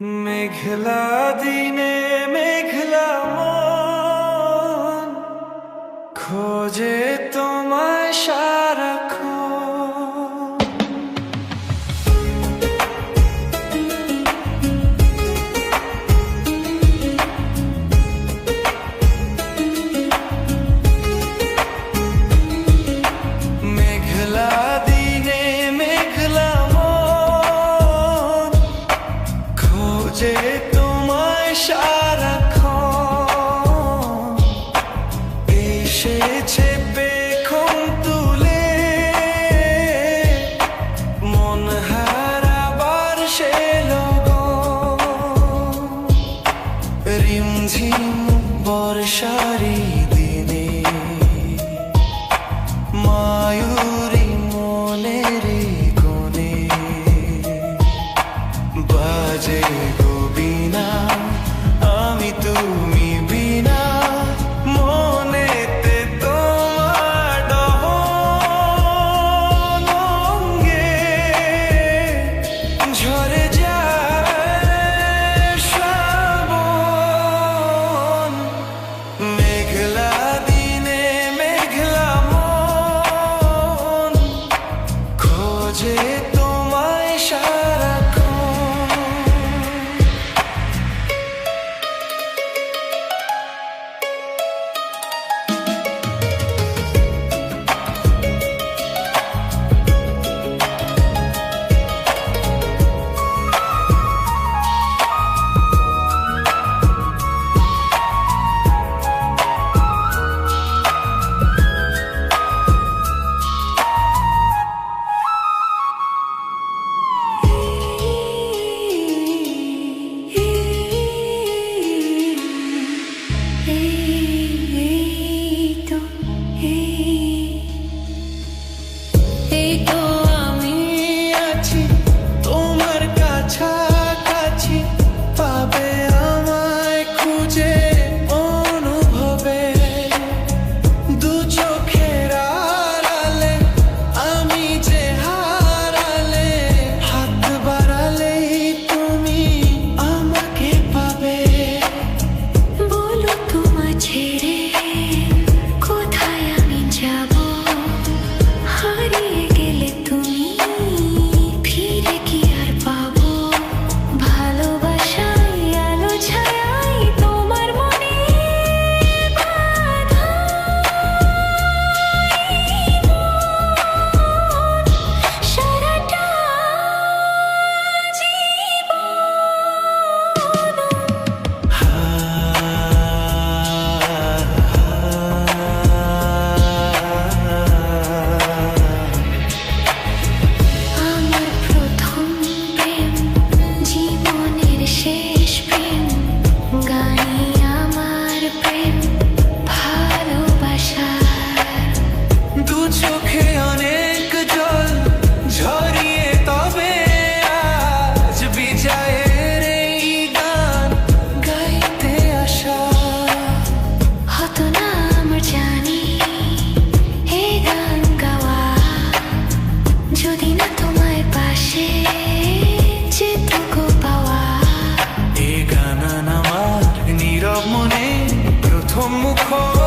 মেঘলা দিনে মেঘলা মন খোঁজে এসেছে পেখম তুলে। মন হারাবার সে রিমঝিম বর্ষারি মুখর